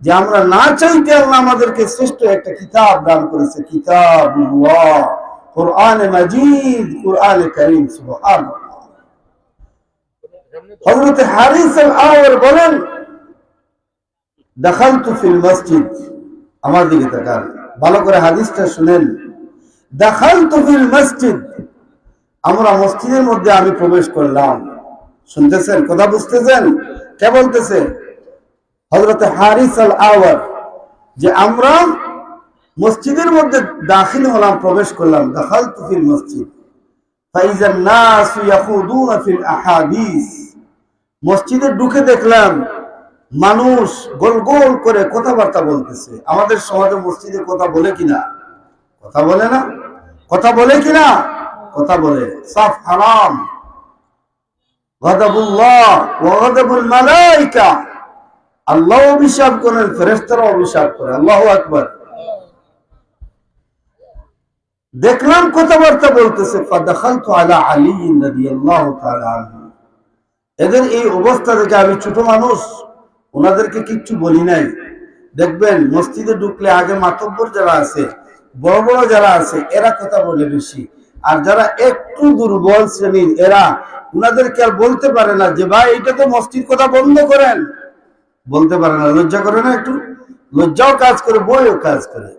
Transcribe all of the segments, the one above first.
যে আমরা না চাইতে আল্লাহ আমাদেরকে শ্রেষ্ঠ একটা কিতাব দান করেছে। কিতাব কোরআনে মাজিদ, কোরআনে করিম, সুবহানাল্লাহ। হযরত হারিস আল বলেন মসজিদ। আমার দিকে তাকান। ভালো করে হাদিসটা শুনেন। আমরা মসজিদের মধ্যে আমি প্রবেশ করলাম। শুনতেছেন? কথা বুঝতেছেন? কে বলতেছে? হজরত হারিস আল আওয়ার যে আমরা মসজিদের মধ্যে দাখিল হলাম, প্রবেশ করলাম দাখাল তুফিল মসজিদ। মসজিদে ঢুকে দেখলাম, মানুষ গোল গোল করে কথাবার্তা বলতেছে। আমাদের সমাজে মসজিদে কথা বলে কিনা? কথা বলে না। কথা বলে কিনা? কথা বলে। সাফ হারাম। গদাবুল্লাহ গদাবুল মালাইকা। আল্লাহ অভিশাপ করেন ফেরেস্তারা অভিশাপ করে আল্লাহ আকবর। দেখলাম কথাবার্তা বলতেছে এদের এই অবস্থা দেখে আমি ছোট মানুষ, ওনাদেরকে কিচ্ছু বলি নাই। দেখবেন, মসজিদে ঢুকলে আগে মাতব্বর যারা আছে, বড় বড় যারা আছে, এরা কথা বলে বেশি। আর যারা একটু দুর্বল শ্রেণির, এরা উনাদেরকে আর বলতে পারে না যে, ভাই এটা তো মসজিদ কথা বন্ধ করেন। বলতে পারে না লজ্জা করে না একটু লজ্জাও কাজ করে বইও কাজ করে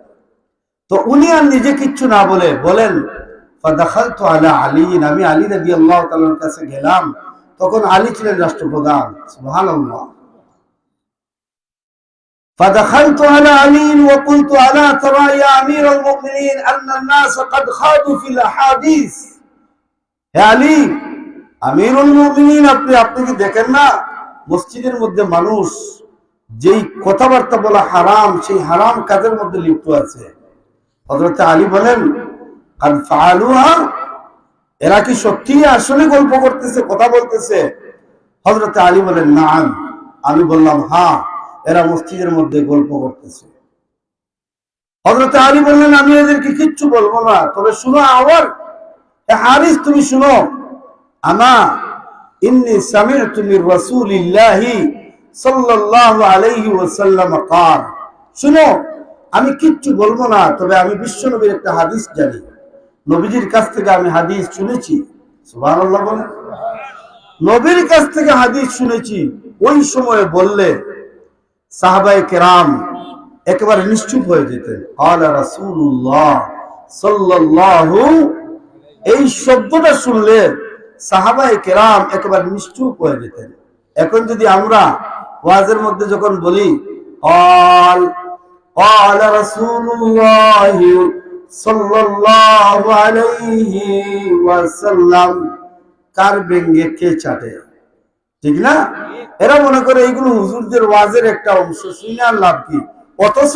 তো উনি আর নিজে কিচ্ছু না বলে বলেন ফাদাখালতু আলা আলী আমি আলী রাদিয়াল্লাহু তাআলার কাছে গেলাম তখন আলী ছিলেন রাষ্ট্রপ্রধান সুবহানাল্লাহ فدخلت على علي وقلت الا ترى يا امير المؤمنين ان الناس قد خاضوا في الاحاديث হে আলী আমিরুল মুমিনিন আপনি আপনি কি দেখেন না মসজিদের মধ্যে মানুষ যেই কথাবার্তা বলা হারাম, সেই হারাম কাজের মধ্যে লিপ্ত আছে। আলী বলেন এরা কি সত্যি আসলে গল্প করতেছে, কথা বলতেছে? হযরত আলী বলেন না আমি বললাম হ্যাঁ এরা মসজিদের মধ্যে গল্প করতেছে। হজরত আলী বললেন, আমি এদেরকে কিচ্ছু বলব না, তবে শুনো আবার হারিস তুমি শুনো। আমা ইন্নি সামির তুমি রসুলিল্লাহি সাল্লাহ আলহি ওসাল্লাম কার আমি কিচ্ছু বলব না, তবে আমি বিশ্ব নবীর একটা হাদিস জানি। নবীজির কাছ থেকে আমি হাদিস শুনেছি। নবীর কাছ থেকে হাদিস শুনেছি। ওই সময় বললে সাহাবাই কেরাম একেবারে নিশ্চুপ হয়ে যেতেন। আলা এই শব্দটা শুনলে সাহাবাই কেরাম একেবারে নিষ্ঠুপ হয়ে যেতেন। এখন যদি আমরা ওয়াজের মধ্যে যখন বলি অল অল কার কে চাটে? ঠিক না? এরা মনে করে এইগুলো হুজুরদের ওয়াজের একটা অংশ, শুনে আর লাভ কি? অথচ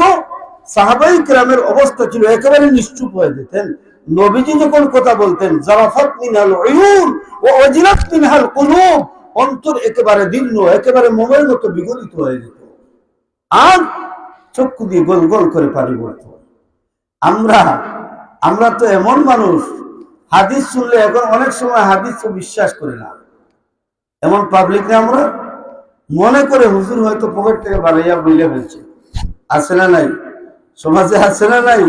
সাহাবাই গ্রামের অবস্থা ছিল একেবারে নিশ্চুপ হয়ে যেতেন। নবীজি যখন কথা বলতেন, জারাফাত মিনহাল উয়ুন ও অজিরাত মিনহাল কুলুব অন্তর একেবারে দীর্ণ একেবারে মোমের মতো বিগলিত হয়ে যেত। আর চক্ষু দিয়ে গোল গোল করে পানি পড়ত। আমরা আমরা তো এমন মানুষ, হাদিস শুনলে এখন অনেক সময় হাদিস বিশ্বাস করে না। এমন পাবলিক আমরা? মনে করে হুজুর হয়তো পকেট থেকে বানাইয়া বইলে ফেলছে। আছে না নাই? সমাজে আছে না নাই?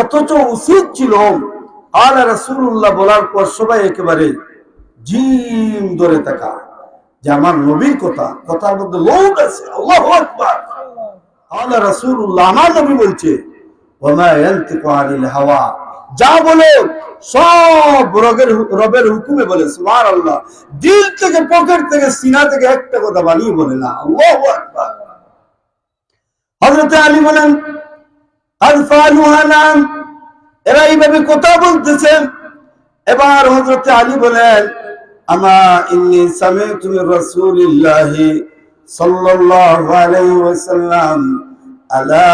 অথচ উচিত ছিল। আলা রাসূলুল্লাহ বলার পর সবাই একেবারে জিম ধরে থাকা। যে আমার নবীর কথা, কথার মধ্যে লোক আছে, আল্লাহু আকবার। আলা রাসূলুল্লাহ, আমার নবী বলছে হাওয়া। যা বলে, সব রবের রবের হুকুমে বলে, সুবহানাল্লাহ। দিল থেকে, পকেট থেকে, সিনা থেকে একটা কথা বানিয়ে বলে না, আল্লাহু আকবার। আলী বলেন এবার আলী বলেন আলা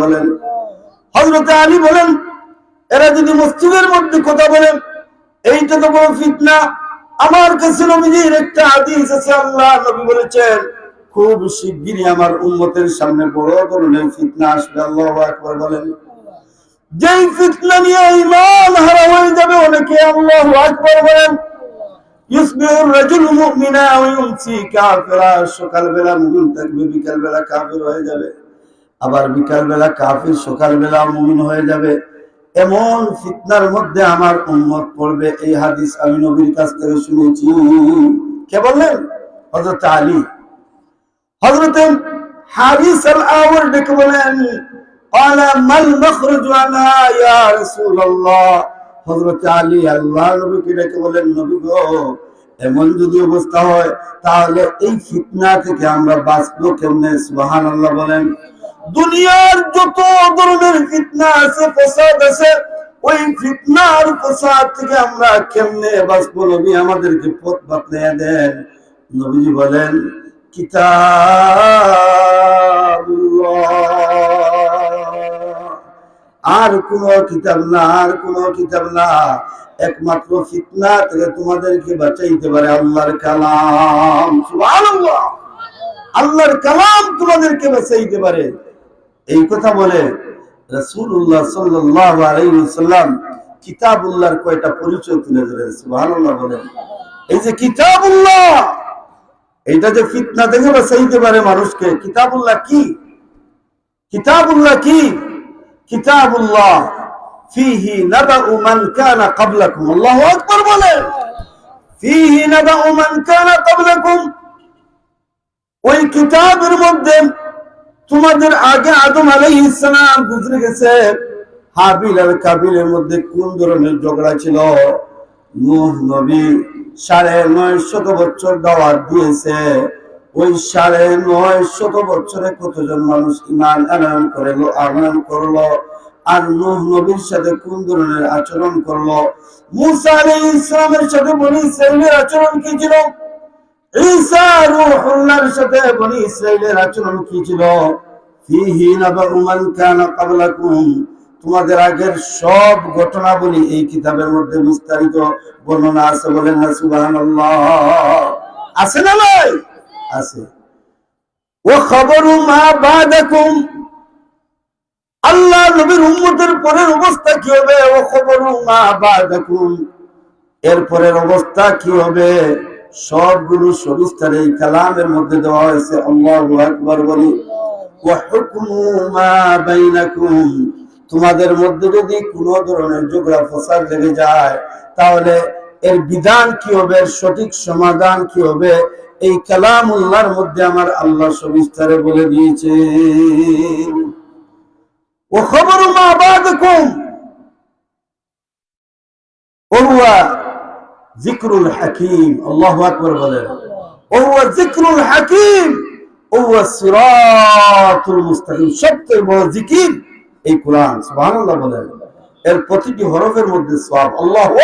বলেন। আলী বলেন, এরা যদি মসজিদের মধ্যে কথা বলেন, এইটা তো বড় ফিতনা। আমার কাছে একটা আছে, আল্লাহ বলেছেন খুব শিগগিরই আমার উন্মতের সামনে বড় ধরনের ফিতনা আসবে, আল্লাহু আকবার বলেন। যেই ফিতনা নিয়ে ইমান হারা হয়ে যাবে, অনেকে আল্লাহু আকবার বলেন বিকালবেলা কাফির হয়ে যাবে। আবার বিকালবেলা হয়ে যাবে। এমন ফিতনার মধ্যে আমার উম্মত পড়বে, এই হাদিস আমি নবীর কাছ থেকে শুনেছি। কে বললেন? হযরত আলী। হযরত হারিস আল আওয়ার ডেকে বলেন قال ما المخرج عنها يا رسول الله হযরত আলী আল্লাহ নবীকে ডেকে বলেন নবী গো এমন যদি অবস্থা হয় তাহলে এই ফিতনা থেকে আমরা বাঁচবো কেমনে সুবহানাল্লাহ বলেন দুনিয়ার যত ধরনের ফিতনা আছে ফসাদ আছে ওই ফিতনার ফসাদ থেকে আমরা কেমনে বাঁচবো নবী আমাদেরকে পথ বাতলে দেন নবীজি বলেন আর কোন কিতাব না, আর কোন কিতাব না। একমাত্র ফিতনা থেকে তোমাদেরকে বাঁচাইতে পারে আল্লাহর কালাম। আল্লাহর কালাম তোমাদেরকে বাঁচাইতে পারে। এই কথা বলে ওয়াসাল্লাম কিতাবুল্লাহর কয়টা পরিচয় তুলে সুবহানাল্লাহ বলেন। এই যে কিতাবুল্লাহ! এইটা যে ফিতনা থেকে বাঁচাইতে পারে মানুষকে, কিতাবুল্লাহ কি? কিতাবুল্লাহ কি? কিতাবুল্লাহ ফিহি মান কানা আল্লাহু আকবার বলেন, ফিহি মান কানা ওই কিতাবের মধ্যে তোমাদের আগে আদম আলাইহিস সালাম গুজরে গেছে। হাবিল আর কাবিলের মধ্যে কোন ধরনের ঝগড়া ছিল? নূহ নবী সাড়ে নয় শত বছর দাওয়াত দিয়েছে। ওই সাড়ে নয় শত বছরে কতজন মানুষ ইমান আনয়ন আনয়ন করল? আর নবীর সাথে কোন ধরনের আচরণ করল? মুসা আলাইহিস ইসলামের সাথে বনি ইসরাইলের আচরণ কি ছিল? ঈসা রূহুল্লাহর সাথে বনি ইসরাইলের আচরণ কি ছিল? ফিহি নাবাউ মান কানা ক্বাবলাকুম। তোমাদের আগের সব ঘটনাবলী এই কিতাবের মধ্যে বিস্তারিত বর্ণনা আছে বলেন না, সুবহানাল্লাহ। আছে না ভাই আছে। ও খবরু মা বাদাকুম। আল্লাহ নবীর উম্মতের পরের অবস্থা কি হবে? ও খবরু মা বাদাকুম। এর পরের অবস্থা কি হবে? সবগুলো সবিস্তারে এই কালামের মধ্যে দেওয়া হয়েছে। আল্লাহু আকবার বলি, ওয়া হুকমু মা বাইনাকুম। তোমাদের মধ্যে যদি কোনো ধরনের ঝগড়া ফসাদ লেগে যায়, তাহলে এর বিধান কি হবে সঠিক সমাধান কি হবে? এই কালামুল্লাহর মধ্যে আমার আল্লাহ সবিস্তারে বলে দিয়েছে ও খবর মা বাদকুম। ওহুয়া হাকিম। সবচেয়ে বড় জিকির এই কোরআন, সুবহানাল্লাহ বলেন। এর প্রতিটি হরফের মধ্যে সওয়াব। আল্লাহু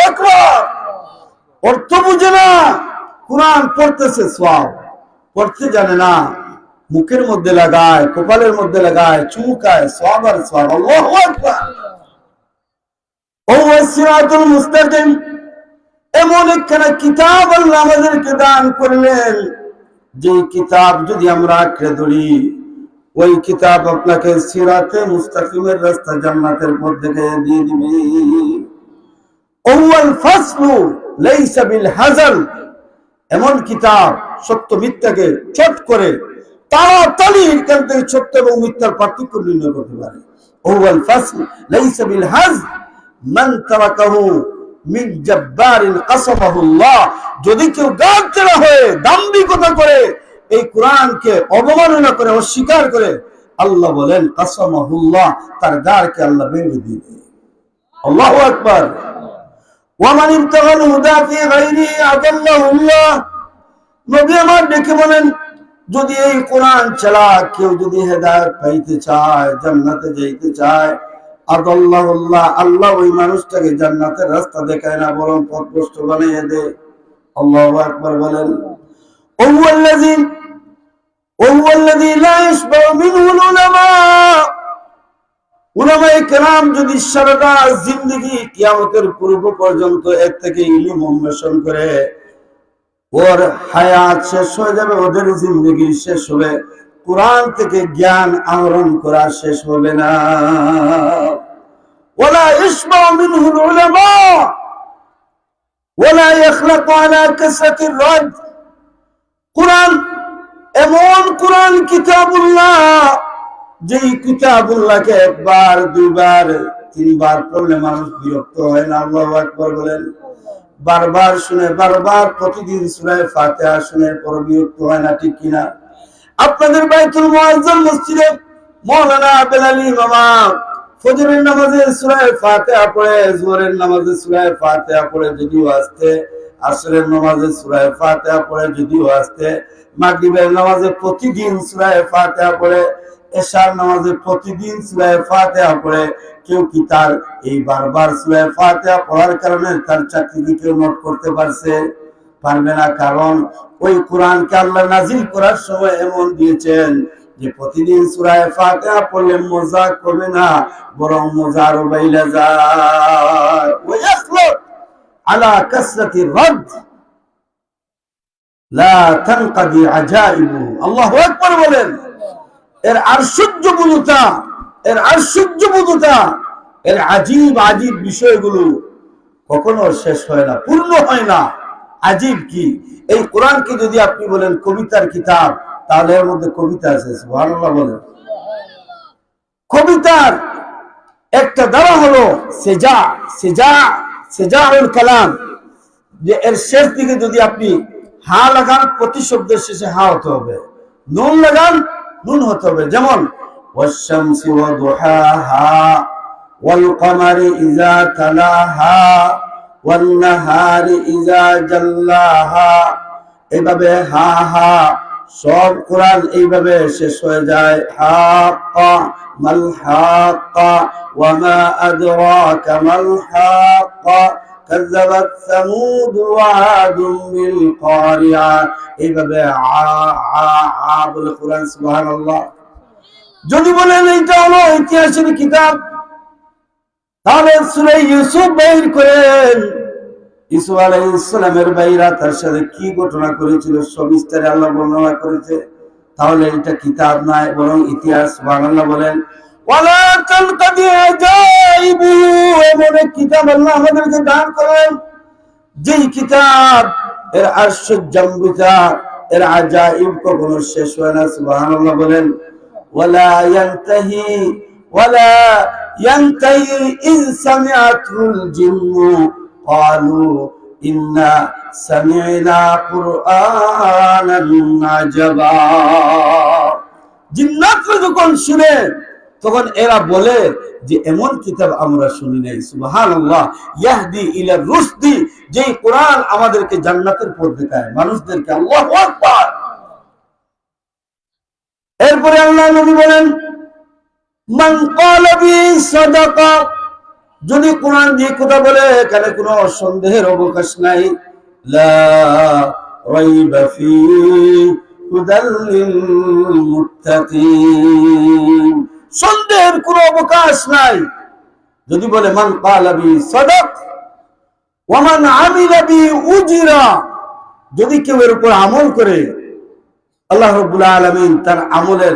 অর্থ বুঝে না। কোরআন পড়তেছে সওয়াব। পড়তে জানে না। মুখের মধ্যে লাগায়, কপালের মধ্যে লাগায়, চুমুকায়, সওয়াব আর সওয়াব। আল্লাহু এমন একখানা কিতাব আল্লাহ আমাদেরকে দান করলেন। যে কিতাব যদি আমরা আঁকড়ে ধরি ওই কিতাব আপনাকে সিরাতে মুস্তাকিমের রাস্তা জান্নাতের মধ্যে দিয়ে দিবে। এমন কিতাব সত্য মিথ্যাকে চট করে তাড়াতাড়ি এখান থেকে সত্য এবং মিথ্যার পার্থক্য নির্ণয় করতে পারে। আউয়াল ফাসল লাইসা বিল হাজ মান তারাকাহু মিন জাব্বারিন কাসামাহুল্লাহ যদি কেউ গাছ হয়ে দাম্ভিকতা করে এই কোরআনকে অবমাননা করে, অস্বীকার করে আল্লাহ বলেন, কাসমাহুল্লাহ তার গাড়কে আল্লাহ ভেঙে দিবে। দেয় আল্লাহ একবার ওয়ামান ইবতাগাল হুদা ফি গায়রি আদাল্লাহুল্লাহ নবী আমার দেখে বলেন, যদি এই কোরআন ছাড়া কেউ যদি হেদায়ত পাইতে চায়, জান্নাতে যাইতে চায়, আদাল্লাহুল্লাহ, আল্লাহ ওই মানুষটাকে জান্নাতের রাস্তা দেখায় না, বরং পথভ্রষ্ট বানিয়ে দেয়। আল্লাহ আকবার বলেন ওয়াল্লাযী وهو الذي لا يشبع منه العلماء উলামায়ে কেরাম যদি সারাটা জিন্দগি কিয়ামতের পূর্ব পর্যন্ত এর থেকে ইলম অন্বেষণ করে ওর হায়াত শেষ হয়ে যাবে ওদের জিন্দগি শেষ হবে কোরআন থেকে জ্ঞান আহরণ করা শেষ হবে না ওলা ইসমা মিনহুল উলামা ওলা يخلق على كثرة الرد কোরআন এমন কোরআন, কিতাবুল্লাহ। যেই কিতাবুল্লাহকে একবার, দুইবার, তিনবার পড়লে মানুষ বিরক্ত হয় না, আল্লাহু আকবার বলেন। বারবার শুনে, বারবার প্রতিদিন সূরায়ে ফাতিহা শুনে পর বিরক্ত হয় না, ঠিক কিনা? আপনাদের বাইতুল মুআজ্জম মসজিদে মাওলানা বেলালি মামা ফজরের নামাজে সূরায়ে ফাতিহা পড়ে, জোহরের নামাজে সূরায়ে ফাতিহা পড়ে, যদিও আসতে আসরের নামাজে সূরায়ে ফাতিহা পড়ে যদিও আসতে মাগরিবের নামাজে প্রতিদিন সূরায়ে ফাতিহা পড়ে, এশার নামাজে প্রতিদিন সূরায়ে ফাতিহা পড়ে, কেউ কি তার এই বারবার সূরায়ে ফাতিহা পড়ার কারণে তার চাকরি কেউ নোট করতে পারছে? পারবে না, কারণ ওই কোরআনকে আল্লাহ নাজিল করার সময় এমন দিয়েছেন যে প্রতিদিন সুরায় ফাতিহা পড়লে মজা করবে না, বরং মজা আরও বাইলা যায়। আলা কাসরাতি রদ। লা তানকাদি আজাইবু। আল্লাহু আকবার বলেন, এর এর এর আজীব আজীব বিষয়গুলো কখনো শেষ হয় না, পূর্ণ হয় না। আজীব কি? এই কোরআনকে যদি আপনি বলেন কবিতার কিতাব, তাহলে এর মধ্যে কবিতা আছে, সুবহানাল্লাহ বলেন। কবিতার একটা দ্বারা হলো সেজা সেজা সেজাউল কালাম যে এর শেষ দিকে যদি আপনি হা লাগান প্রতি শব্দের শেষে হা হতে হবে নুন লাগান নুন হতে হবে যেমন والشمس وضحاها والقمر إذا تلاها والنهار إذا جلاها এইভাবে হা হা সব কোরআন এইভাবে শেষ হয়ে যায় হাক্কা মাল হাক্কা ওয়ামা আদরাকা মাল হাক্কা كذبت ثمود وعاد بالقارعة এইভাবে আ আ আ বলে কোরআন সুবহানাল্লাহ যদি বলেন এইটা হলো ইতিহাসের কিতাব তাহলে সূরা ইউসুফ বের করেন ইসু আলাই ইসলামের বাইরা তার সাথে কি ঘটনা করেছিল সবিস্তারে আল্লাহ বর্ণনা করেছে। তাহলে এটা কিতাব নাই বরং ইতিহাস। বাংলা বলেন জিন্ন যেই কিতাব এর এর বলেন। قالوا إنا سمعنا قرآنا عجبا জিন্নাতরা যখন শুনে তখন এরা বলে যে এমন কিতাব আমরা শুনি নাই সুবহানাল্লাহ ইয়াহদি ইলা রুশদি যেই কোরআন আমাদেরকে জান্নাতের পথ দেখায় মানুষদেরকে আল্লাহু আকবার এরপরে আল্লাহ নবী বলেন মান ক্বালা বি সাদাকা যদি কোরআন দিয়ে কথা বলে, এখানে কোনো সন্দেহের অবকাশ নাই। সন্দেহের কোন অবকাশ নাই। যদি বলে, মান ক্বালা সদক সাদাক, ওয়া মান আমিলা বি উজরা। যদি কেউ এর উপর আমল করে, আল্লাহ রাব্বুল আলামিন তার আমলের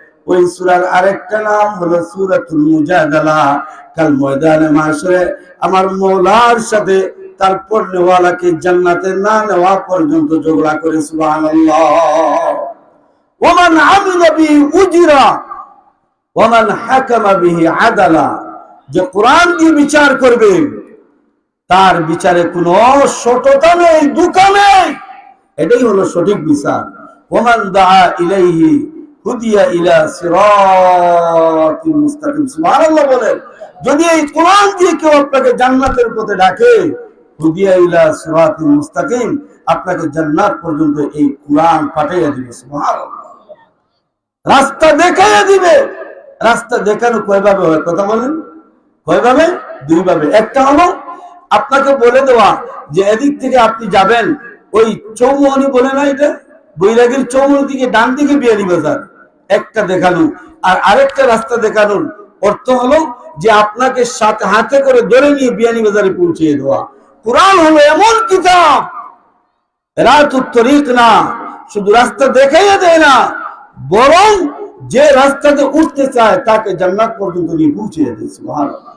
ওই সূরার আরেকটা নাম হলো সূরাতুল মুজাদালা। কাল ময়দানে মাসরে আমার মৌলার সাথে তার পড়নেওয়ালাকে জান্নাতে না নেওয়া পর্যন্ত ঝগড়া করে, সুবহানাল্লাহ। ওমান আমিলা বিহি উজরা, ওমান হাকামা বিহি আদালা। যে কোরআন দিয়ে বিচার করবে, তার বিচারে কোনো সততা নেই দুঃখ নেই। এটাই হলো সঠিক বিচার। ওমান দা ইলাইহি হুদিয়া বলেন, যদি কেউ আপনাকে জান্নাতের পথে ডাকে আপনাকে জান্নাত পর্যন্ত এই কোরআন পাঠাইয়া দিবে রাস্তা দেখাইয়া দিবে। রাস্তা দেখানো কয়ভাবে হয় কথা বলেন? কয়ভাবে? দুইভাবে। একটা হলো, আপনাকে বলে দেওয়া যে এদিক থেকে আপনি যাবেন, ওই চৌমোহনী বলে না এটা? বৈরাগীর চৌমুহনী থেকে ডান দিকে বিয়ারি বাজার। একটা দেখানো আর আরেকটা রাস্তা দেখানোর অর্থ হলো যে আপনাকে সাথে হাতে করে ধরে নিয়ে বিয়ানি বাজারে পৌঁছিয়ে দেওয়া। কোরআন হলো এমন কিতাব। রাত তরিক না, শুধু রাস্তা দেখাইয়া দেয় না, বরং যে রাস্তাতে উঠতে চায় তাকে জান্নাত পর্যন্ত নিয়ে পৌঁছে দেয়, সুবহানাল্লাহ।